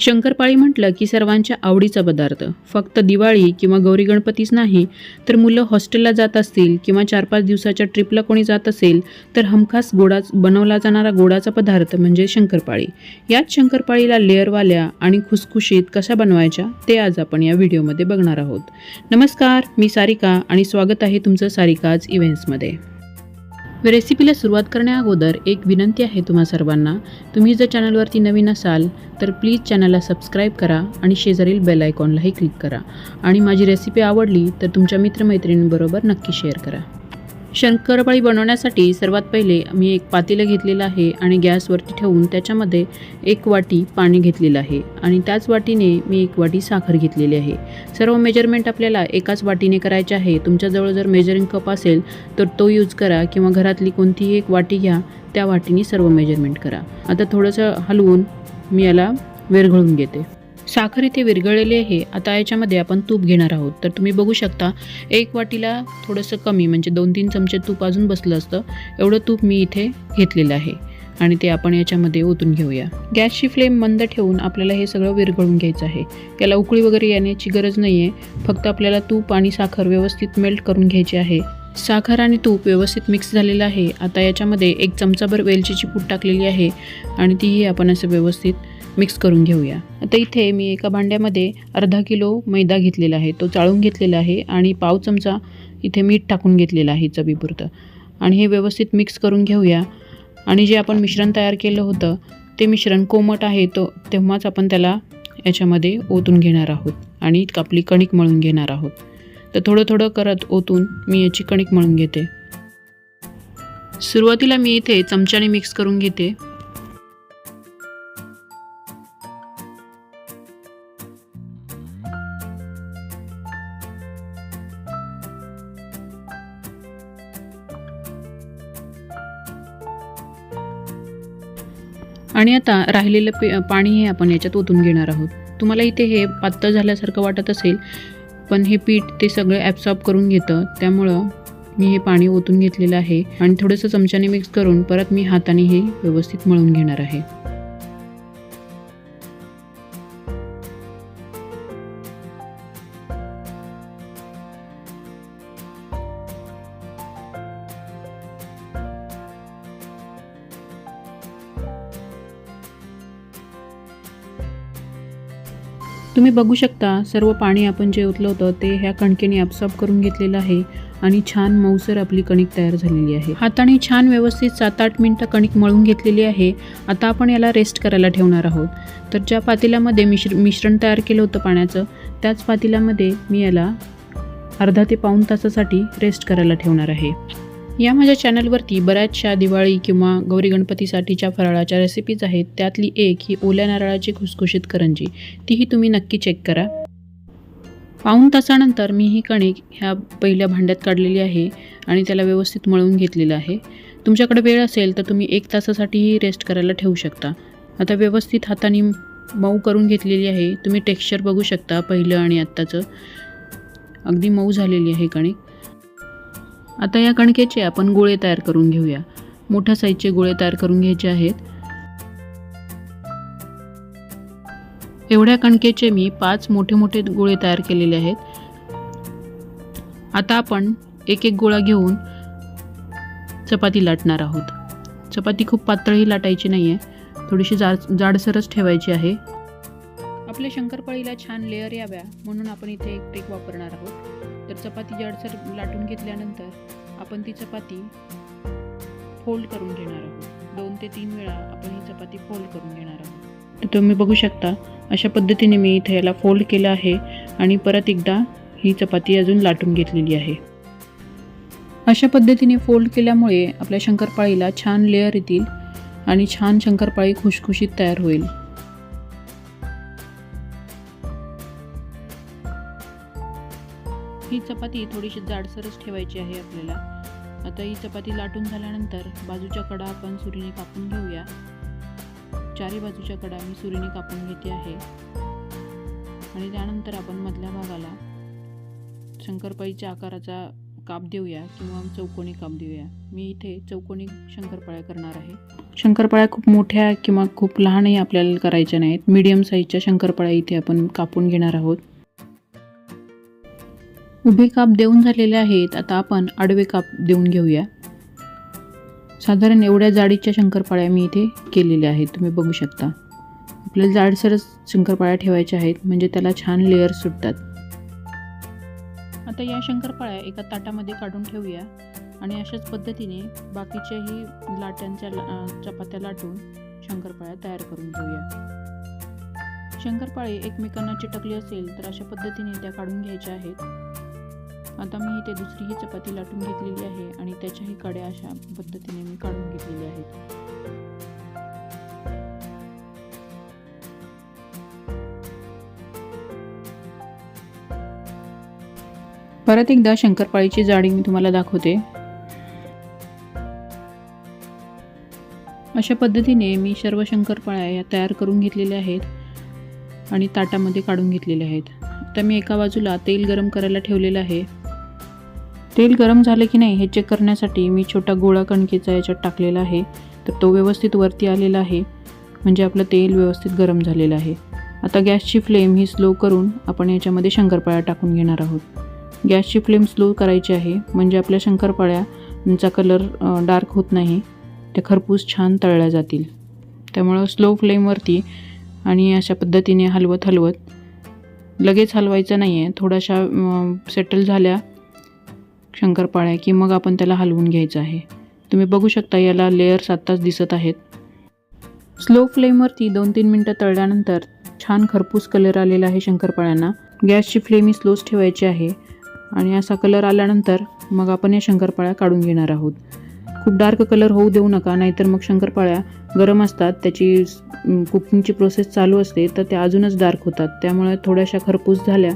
शंकरपाळी म्हटलं की सर्वांच्या आवडीचा पदार्थ. फक्त दिवाळी किंवा गौरी गणपतीच नाही तर मुलं हॉस्टेलला जात असतील किंवा चार पाच दिवसाच्या ट्रिपला कोणी जात असेल तर हमखास गोडा बनवला जाणारा गोडाचा पदार्थ म्हणजे शंकरपाळी. याच शंकरपाळीला लेअरवाल्या आणि खुसखुशीत कशा बनवायच्या ते आज आपण या व्हिडिओमध्ये बघणार आहोत. नमस्कार मी सारिका आणि स्वागत आहे तुमचं सारिकाज इव्हेंट्समध्ये. रेसिपीला सुरुवात करण्याअगोदर एक विनंती आहे तुम्हा सर्वांना. तुम्ही जर चॅनलवरती नवीन असाल तर प्लीज चॅनलला सबस्क्राईब करा आणि शेजारील बेल आयकॉनलाही क्लिक करा. आणि माझी रेसिपी आवडली तर तुमच्या मित्रमैत्रिणींबरोबर नक्की शेअर करा. शंकरपाळी बनवण्यासाठी सर्वात पहिले मी एक पातेलं घेतलेलं आहे आणि गॅसवरती ठेवून त्याच्यामध्ये एक वाटी पाणी घेतलेलं आहे. आणि त्याच वाटीने मी एक वाटी साखर घेतलेली आहे. सर्व मेजरमेंट आपल्याला एकाच वाटीने करायचे आहे. तुमच्याजवळ जर मेजरिंग कप असेल तर तो यूज करा किंवा घरातली कोणतीही एक वाटी घ्या त्या वाटीने सर्व मेजरमेंट करा. आता थोडंसं हलवून मी याला विरघळून घेते. साखर इथे विरघळलेली आहे. आता याच्यामध्ये आपण तूप घेणार आहोत. तर तुम्ही बघू शकता एक वाटीला थोडंसं कमी म्हणजे दोन तीन चमचे तूप अजून बसलं असतं. एवढं तूप मी इथे घेतलेलं आहे. आणि ते आपण याच्यामध्ये ओतून घेऊया. गॅसची फ्लेम मंद ठेवून आपल्याला हे सगळं विरघळून घ्यायचं आहे. याला उकळी वगैरे येण्याची गरज नाही आहे फक्त आपल्याला तूप आणि साखर व्यवस्थित मेल्ट करून घ्यायची आहे. साखर आणि तूप व्यवस्थित मिक्स झालेलं आहे. आता याच्यामध्ये एक चमचाभर वेलचीची पूड टाकलेली आहे. आणि तीही आपण असं व्यवस्थित मिक्स करून घेऊया. आता इथे मी एका भांड्यामध्ये अर्धा किलो मैदा घेतलेला आहे. तो चाळून घेतलेला आहे आणि पाव चमचा इथे मीठ टाकून घेतलेलं आहे चवीपुरतं. आणि हे व्यवस्थित मिक्स करून घेऊया. आणि जे आपण मिश्रण तयार केलं होतं ते मिश्रण कोमट आहे तो तेव्हाच आपण त्याला याच्यामध्ये ओतून घेणार आहोत. आणि आपली कणिक मळून घेणार आहोत. तर थोडं थोडं करत ओतून मी याची कणिक मळून घेते. सुरुवातीला मी इथे चमच्याने मिक्स करून घेते. आणि आता राहिलेलं पे पाणी हे आपण याच्यात ओतून घेणार आहोत. तुम्हाला इथे हे पातळ झाल्यासारखं वाटत असेल पण हे पीठ ते सगळं ॲब्सॉर्ब करून घेतं. त्यामुळं मी हे पाणी ओतून घेतलेलं आहे. आणि थोडंसं चमच्याने मिक्स करून परत मी हाताने हे व्यवस्थित मळून घेणार आहे. तुम्ही बघू शकता सर्व पाणी आपण जे ओतलं होतं ते ह्या कणकेने ॲब्सॉर्ब करून घेतलेलं आहे आणि छान मऊसर आपली कणिक तयार झालेली आहे. हाताने छान व्यवस्थित सात आठ मिनटं कणिक मळून घेतलेली आहे. आता आपण याला रेस्ट करायला ठेवणार आहोत. तर ज्या पातेल्यामध्ये मिश्र मिश्रण तयार केलं होतं पाण्याचं त्याच पातेल्यामध्ये मी याला अर्धा ते पाऊण तासासाठी रेस्ट करायला ठेवणार आहे. या माझ्या चॅनलवरती बऱ्याचशा दिवाळी किंवा गौरी गणपतीसाठीच्या फराळाच्या रेसिपीज आहेत. त्यातली एक ही ओल्या नारळाची खुसखुशीत करंजी. तीही तुम्ही नक्की चेक करा. पाऊण तासानंतर मी ही कणिक ह्या पहिल्या भांड्यात काढलेली आहे आणि त्याला व्यवस्थित मळून घेतलेलं आहे. तुमच्याकडे वेळ असेल तर तुम्ही एक तासासाठीही रेस्ट करायला ठेवू शकता. आता व्यवस्थित हाताने मऊ करून घेतलेली आहे. तुम्ही टेक्स्चर बघू शकता पहिलं आणि आत्ताचं. अगदी मऊ झालेली आहे कणिक. आता या कणकेचे आपण गोळे तयार करून घेऊया. मोठ्या साईजचे गोळे तयार करून घ्यायचे आहेत. एवढ्या कणकेचे मी पाच मोठे मोठे गोळे तयार केलेले आहेत. आता आपण एक एक गोळा घेऊन चपाती लाटणार आहोत. चपाती खूप पातळही लाटायची नाही आहे थोडीशी जाड जाडसरच ठेवायची आहे. आपल्या शंकरपाळीला छान लेअर याव्या म्हणून आपण इथे एक ट्रिक वापरणार आहोत. तर चपाती जाडसर लाटून घेतल्यानंतर आपण ती चपाती फोल्ड करून घेणार आहोत. दोन ते तीन वेळा आपण ही चपाती फोल्ड करून घेणार आहोत. तर तुम्ही बघू शकता अशा पद्धतीने मी इथे याला फोल्ड केलं आहे आणि परत एकदा ही चपाती अजून लाटून घेतलेली आहे. अशा पद्धतीने फोल्ड केल्यामुळे आपल्या शंकरपाळीला छान लेअर येतील आणि छान शंकरपाळी खुशखुशीत तयार होईल. ही चपाती थोडीशी जाडसरच ठेवायची आहे आपल्याला. आता ही चपाती लाटून झाल्यानंतर बाजूच्या कडा आपण सुरीने कापून घेऊया. चारी बाजूच्या कडा मी सुरीने कापून घेते आहे. आणि त्यानंतर आपण मधल्या भागाला शंकरपाळीच्या आकाराचा काप देऊया किंवा चौकोनी काप देऊया. मी इथे चौकोनी शंकरपाळ्या करणार आहे. शंकरपाळ्या खूप मोठ्या किंवा खूप लहानही आपल्याला करायच्या नाहीत. मीडियम साईजच्या शंकरपाळ्या इथे आपण कापून घेणार आहोत. उभे काप देऊन झालेले आहेत. आता आपण आडवे काप देऊन घेऊया. साधारण एवढ्या जाडीच्या शंकरपाळ्या मी इथे केलेल्या आहेत. तुम्ही बघू शकता. आपल्याला जाडसरच शंकरपाळ्या ठेवायच्या आहेत. म्हणजे त्याला छान लेअर सुटतात. आता या शंकरपाळ्या एका ताटामध्ये काढून ठेवूया. आणि अशाच पद्धतीने बाकीच्याही लाट्यांच्या ला- चपात्या लाटून शंकरपाळ्या तयार करून घेऊया. शंकरपाळे एकमेकांना चिटकली असेल तर अशा पद्धतीने त्या काढून घ्यायच्या आहेत. आता मी इथे दुसरीही चपाती लाटून घेतलेली आहे आणि त्याच्याही कड्या अशा पद्धतीने मी काढून घेतलेल्या आहेत. परत एकदा शंकरपाळीची जाडी मी तुम्हाला दाखवते. अशा पद्धतीने मी सर्व शंकरपाळ्या या तयार करून घेतलेल्या आहेत आणि ताटामध्ये काढून घेतलेल्या आहेत. आता मी एका बाजूला तेल गरम करायला ठेवलेलं आहे. तेल गरम झालं की नाही हे चेक करण्यासाठी मी छोटा गोळा कणकेचा याच्यात टाकलेला आहे. तर तो व्यवस्थित वरती आलेला आहे. म्हणजे आपलं तेल व्यवस्थित गरम झालेलं आहे. आता गॅसची फ्लेम ही स्लो करून आपण याच्यामध्ये शंकरपाळ्या टाकून घेणार आहोत. गॅसची फ्लेम स्लो करायची आहे. म्हणजे आपल्या शंकरपाळ्यांचा कलर डार्क होत नाही. त्या खरपूस छान तळल्या जातील. त्यामुळं स्लो फ्लेमवरती आणि अशा पद्धतीने हलवत हलवत लगेच हलवायचं नाही आहे थोड्याशा सेटल झाल्या शंकरपाळ्या की मग आपण त्याला हलवून घ्यायचं आहे. तुम्ही बघू शकता याला लेयर्स आत्ताच दिसत आहेत. स्लो फ्लेमवरती दोन तीन मिनटं तळल्यानंतर छान खरपूस कलर आलेला आहे शंकरपाळ्यांना. गॅसची फ्लेम ही स्लोच ठेवायची आहे आणि असा कलर आल्यानंतर मग आपण या शंकरपाळ्या काढून घेणार आहोत. खूप डार्क कलर होऊ देऊ नका नाहीतर मग शंकरपाळ्या गरम असतात त्याची कुकिंगची प्रोसेस चालू असते तर त्या अजूनच डार्क होतात. त्यामुळे थोड्याशा खरपूस झाल्या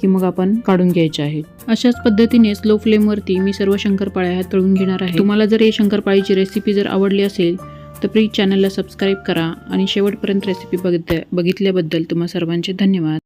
की मग आपण काढून घ्यायचे आहेत अशाच पद्धतीने स्लो फ्लेमवरती मी सर्व शंकरपाळ्या ह्या तळून घेणार आहे. तुम्हाला जर ही शंकरपाळीची रेसिपी जर आवडली असेल तर प्लीज चॅनलला सबस्क्राईब करा आणि शेवटपर्यंत रेसिपी बघित बघितल्याबद्दल तुम्हा सर्वांचे धन्यवाद.